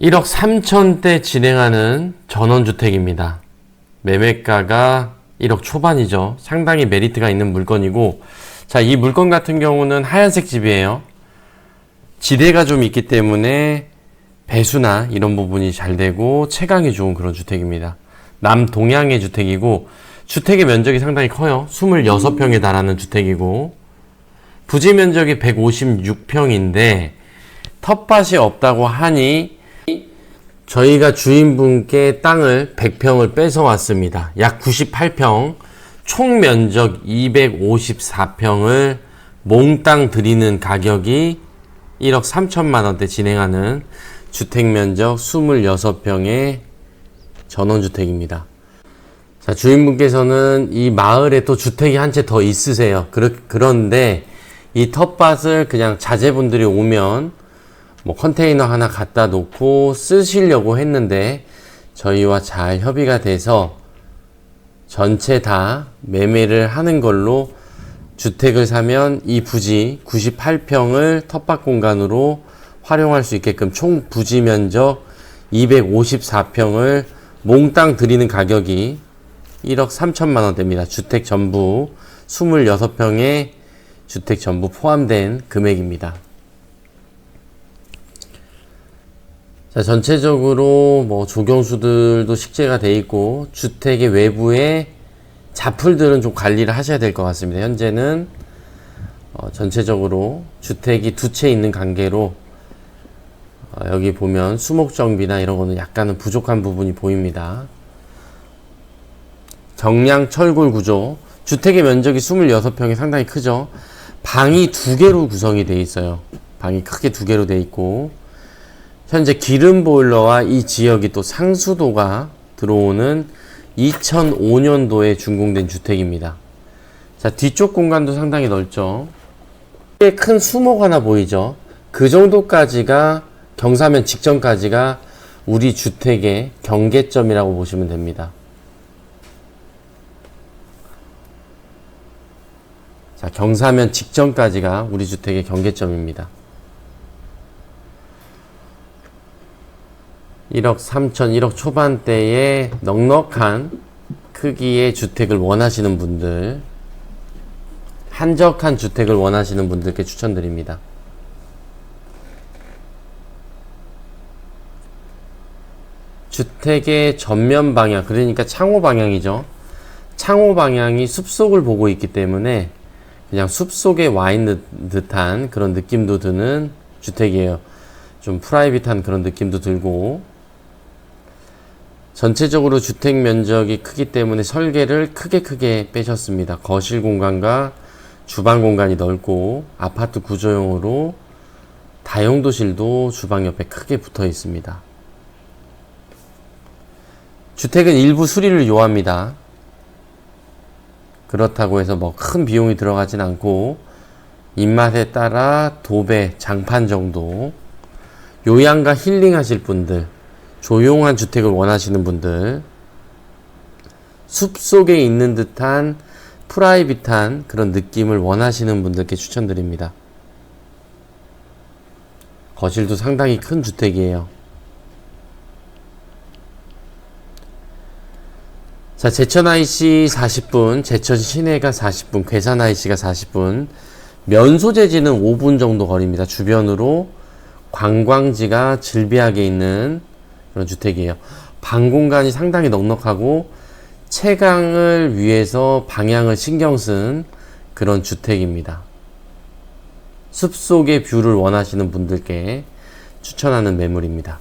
1억 3천대 진행하는 전원주택입니다. 매매가가 1억 초반이죠. 상당히 메리트가 있는 물건이고, 자, 이 물건 같은 경우는 하얀색 집이에요. 지대가 좀 있기 때문에 배수나 이런 부분이 잘 되고 채광이 좋은 그런 주택입니다. 남동향의 주택이고, 주택의 면적이 상당히 커요. 26평에 달하는 주택이고, 부지 면적이 156평인데, 텃밭이 없다고 하니 저희가 주인분께 땅을 100평을 뺏어 왔습니다. 약 98평, 총 면적 254평을 몽땅 드리는 가격이 1억 3천만 원대 진행하는 주택 면적 26평의 전원주택입니다. 자, 주인분께서는 이 마을에 또 주택이 한 채 더 있으세요. 그러, 그런데 이 텃밭을 그냥 자제분들이 오면 뭐 컨테이너 하나 갖다 놓고 쓰시려고 했는데 저희와 잘 협의가 돼서 전체 다 매매를 하는 걸로 주택을 사면 이 부지 98평을 텃밭 공간으로 활용할 수 있게끔 총 부지 면적 254평을 몽땅 드리는 가격이 1억 3천만 원대입니다. 주택 전부 26평의 주택 전부 포함된 금액입니다. 자, 전체적으로 뭐 조경수들도 식재가 돼 있고 주택의 외부에 자풀들은 좀 관리를 하셔야 될 것 같습니다. 현재는 어, 전체적으로 주택이 두 채 있는 관계로 어, 여기 보면 수목 정비나 이런 거는 약간은 부족한 부분이 보입니다. 정량 철골 구조 주택의 면적이 26평이 상당히 크죠. 방이 두 개로 구성이 돼 있어요. 방이 크게 두 개로 돼 있고 현재 기름 보일러와 이 지역이 또 상수도가 들어오는 2005년도에 준공된 주택입니다. 자, 뒤쪽 공간도 상당히 넓죠. 꽤 큰 수목 하나 보이죠? 그 정도까지가 경사면 직전까지가 우리 주택의 경계점이라고 보시면 됩니다. 자, 경사면 직전까지가 우리 주택의 경계점입니다. 1억 3천, 1억 초반대의 넉넉한 크기의 주택을 원하시는 분들, 한적한 주택을 원하시는 분들께 추천드립니다. 주택의 전면 방향, 그러니까 창호 방향이죠. 창호 방향이 숲속을 보고 있기 때문에 그냥 숲속에 와 있는 듯한 그런 느낌도 드는 주택이에요. 좀 프라이빗한 그런 느낌도 들고 전체적으로 주택 면적이 크기 때문에 설계를 크게 크게 빼셨습니다. 거실 공간과 주방 공간이 넓고 아파트 구조용으로 다용도실도 주방 옆에 크게 붙어 있습니다. 주택은 일부 수리를 요합니다. 그렇다고 해서 뭐 큰 비용이 들어가진 않고 입맛에 따라 도배, 장판 정도 요양과 힐링 하실 분들 조용한 주택을 원하시는 분들, 숲 속에 있는 듯한 프라이빗한 그런 느낌을 원하시는 분들께 추천드립니다. 거실도 상당히 큰 주택이에요. 자, 제천 IC 40분, 제천 시내가 40분, 괴산 IC가 40분, 면소재지는 5분 정도 거리입니다. 주변으로 관광지가 즐비하게 있는 그런 주택이에요. 방 공간이 상당히 넉넉하고 채광을 위해서 방향을 신경 쓴 그런 주택입니다. 숲속의 뷰를 원하시는 분들께 추천하는 매물입니다.